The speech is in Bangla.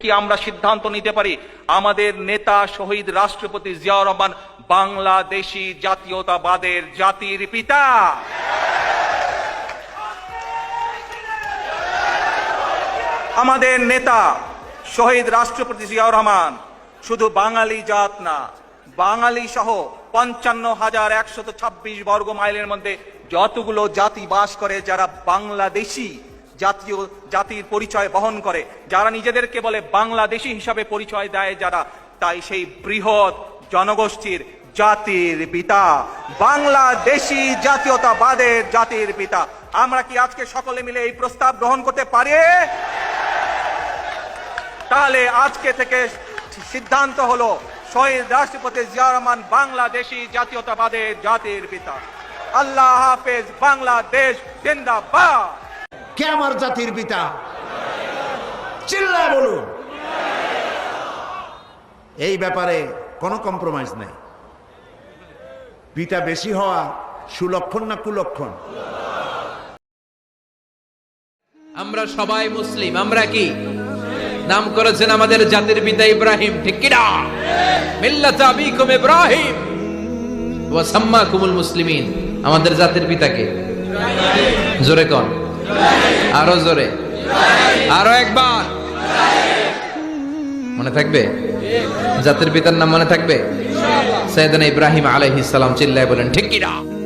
কি আমরা সিদ্ধান্ত নিতে পারি? আমাদের নেতা শহীদ রাষ্ট্রপতি জিয়াউর রহমান বাংলাদেশি জাতীয়তাবাদের জাতির পিতা। আমাদের নেতা শহীদ রাষ্ট্রপতি জিয়াউর রহমান শুধু বাঙালি জাত না, বাঙালি সহ পঞ্চান্ন হাজার একশত ছাব্বিশ বর্গ মাইলের মধ্যে যতগুলো জাতি বাস করে যারা বাংলাদেশি জাতীয় জাতির পরিচয় বহন করে। যারা নিজেদেরকে বলে বাংলাদেশি হিসাবে পরিচয় দেয় যারা, তাই সেই বৃহৎ জনগোষ্ঠীর জাতির পিতা। বাংলাদেশি জাতীয়তাবাদের জাতির পিতা। আমরা কি আজকে সকলে মিলে এই প্রস্তাব গ্রহণ করতে পারি? তাহলে আজকে থেকে সিদ্ধান্ত হলো, শহীদ রাষ্ট্রপতি জিয়া রহমান বাংলাদেশি জাতীয়তাবাদের জাতির পিতা। আল্লাহ হাফেজ, বাংলাদেশ জিন্দাবাদ। কে আমার জাতির পিতা? চিল্লায় বলুন। এই ব্যাপারে কোনো কম্প্রোমাইজ নেই। পিতা বেশি হওয়া সুলক্ষণ না কুলক্ষণ? আমরা সবাই মুসলিম, আমরা কি? নাম করেছেন আমাদের জাতির পিতা ইব্রাহিম, ঠিক কিনা মিল্লাত আবিকুম ইব্রাহিম। ওয়া সাম্মাকুমুল মুসলিমিন। আমাদের জাতির পিতাকে। জোরে কোন। আরও জোরে। আরও একবার। মনে থাকবে? জাতির পিতার নাম মনে থাকবে? সৈয়দনা ইব্রাহিম আলাইহিস সালাম চিল্লায় বলেন, ঠিক কিনা?